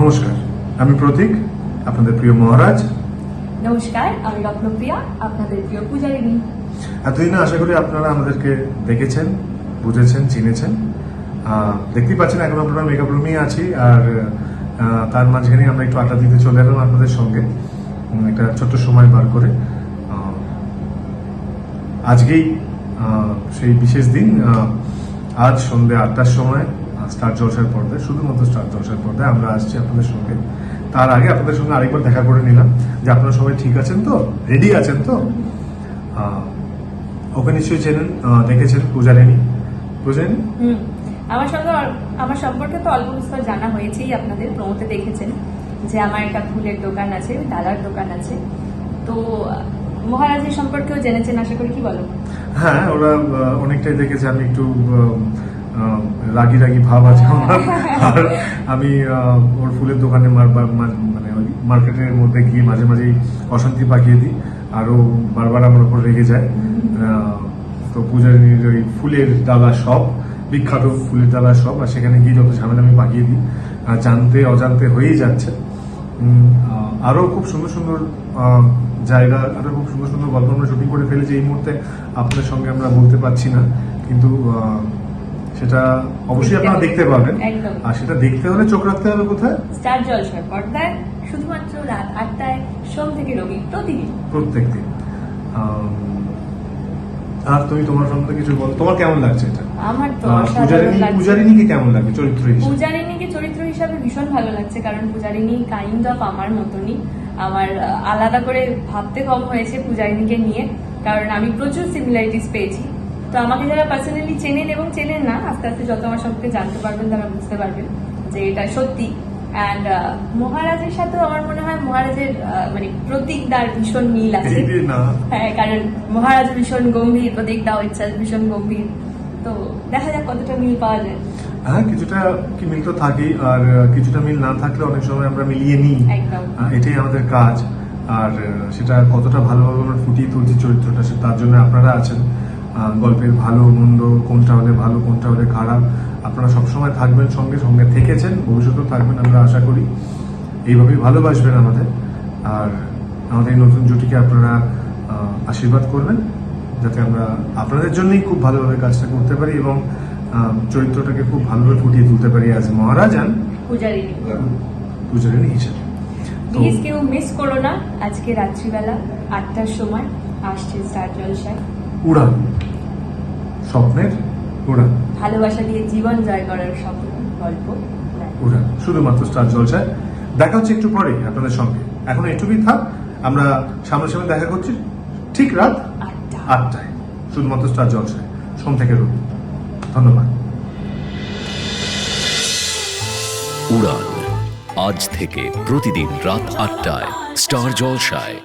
নমস্কার আমি প্রতীক আপনাদের প্রিয় মহারাজ। নমস্কার আমি রত্নপ্রিয়া আপনাদের প্রিয় পূজারিনী এতদিনে আশা করি আপনারা আমাদেরকে দেখেছেন বুঝেছেন চিনেছেন। দেখতেই পাচ্ছেন এখন আপনারা মেকআপ রুমেই আছি আর তার মাঝখানে আমরা একটু আড্ডা দিতে চলে এলাম আপনাদের সঙ্গে একটা ছোট্ট সময় বার করে। আজকেই সেই বিশেষ দিন আজ সন্ধ্যে আটটার সময় স্টার জলসার পর্দায় শুধুমাত্র স্টার জলসার পর্দায় আমরা আসছি আপনাদের সঙ্গে। তার আগে আপনাদের সঙ্গে আরেকবার দেখা করে নিলাম যে আপনারা সবাই ঠিক আছেন তো? রেডি আছেন তো? ওকে নিশ্চয়ই চেনেন দেখেছেন পূজারিনী হুম। আমার সঙ্গে আমার সম্পর্কে তো অল্প বিস্তর জানা হয়েছেই আপনাদের প্রমোতে দেখেছেন যে আমার একটা ফুলের দোকান আছে ডালার দোকান আছে। তো মহারাজের সম্পর্কেও জেনেছেন আশা করি কি বলো? হ্যাঁ ওরা অনেকটাই দেখেছে আমি একটু রাগি রাগি ভাব আছে আমার। আর আমি ওর ফুলের দোকানে মানে ওই মার্কেটের মধ্যে গিয়ে মাঝে মাঝেই অশান্তি পাকিয়ে দিই। আর ও বারবার আমার ওপর রেগে যায়। তো পূজারিনীর ওই ফুলের ডালা সব বিখ্যাত ফুলের ডালা সব আর সেখানে গিয়ে যত ঝামেলা আমি পাকিয়ে দিই। আর জানতে অজান্তে হয়েই যাচ্ছে। উম, আহ, আরও খুব সুন্দর সুন্দর জায়গা আরও খুব সুন্দর সুন্দর গল্প আমরা শুটিং করে ফেলেছি। এই মুহূর্তে আপনাদের সঙ্গে আমরা বলতে পারছি না। কিন্তু সেটা অবশ্যই আপনারা দেখতে পাবেন। আর সেটা দেখতে হলে চোখ রাখতে হবে কোথায়? স্টার জলসার পর্দায় শুধুমাত্র রাত আটটায় সোম থেকে রবি প্রতিদিন। প্রত্যেক দিন। আর তুমি তোমার সম্বন্ধে কিছু বল। তোমার কেমন লাগছে এটা? আমার তো কেমন লাগে চরিত্র হিসেবে? পূজারিনীকে চরিত্র হিসাবে ভীষণ ভালো লাগছে কারণ পূজারিনী কাইন্ড অফ আমার মতনই। আমার আলাদা করে ভাবতে কম হয়েছে পূজারিনীকে নিয়ে কারণ আমি প্রচুর সিমিলারিটিস পেয়েছি। তো আমাকে যারা পার্সোনালি চেনেন এবং চেনেন না আস্তে আস্তে যত আমার সম্পর্কে জানতে পারবেন তারা বুঝতে পারবেন যে এটা সত্যি। অ্যান্ড মহারাজের সাথেও আমার মনে হয় মহারাজের মানে প্রতীকদার ভীষণ মিল আছে। হ্যাঁ কারণ মহারাজ ভীষণ গম্ভীর প্রতীক দাও ইচ্ছা ভীষণ গম্ভীর। তো দেখা যাক কতটা মিল পাওয়া যায়। হ্যাঁ কিছুটা কি মিল তো থাকেই আর কিছুটা মিল না থাকলে অনেক সময় আমরা মিলিয়ে নিই। একদম। এটাই আমাদের কাজ। আর সেটা কতটা ভালোভাবে আমরা ফুটিয়ে তুলছি চরিত্রটা সে তার জন্য আপনারা আছেন। গল্পের ভালো মন্দ কোনটা হলে ভালো কোনটা হলে খারাপ আপনারা সবসময় থাকবেন সঙ্গে সঙ্গে থেকেছেন ভবিষ্যতেও থাকবেন আমরা আশা করি। এইভাবেই ভালোবাসবেন আমাদের। আর আমাদের এই নতুন জুটিকে আপনারা আশীর্বাদ করবেন যাতে আমরা আপনাদের জন্যই খুব ভালোভাবে কাজটা করতে পারি এবং চরিত্রটাকে খুব ভালোভাবে ফুটিয়ে তুলতে পারি আজ মহারাজান পূজারিনী হিসেবে। তো প্লিজ কেউ মিস করো না। আজকে রাত্রিবেলা আটটার সময় আসছে স্টার জলসায় উড়ান। স্বপ্নের উড়ান। ভালোবাসা দিয়ে জীবন জয় করার স্বপ্ন গল্প। উড়ান শুধুমাত্র স্টার জলসায়। দেখা হচ্ছে একটু পরেই আপনাদের সঙ্গে। এখন এটুকুই থাক আমরা সামনাসামনি দেখা করছি ঠিক রাত আটটা। আটটায় শুধুমাত্র স্টার জলসায়। সোম থেকে রবি। ধন্যবাদ। উড়ান আজ থেকে প্রতিদিন রাত আটটায় স্টার জলসায়।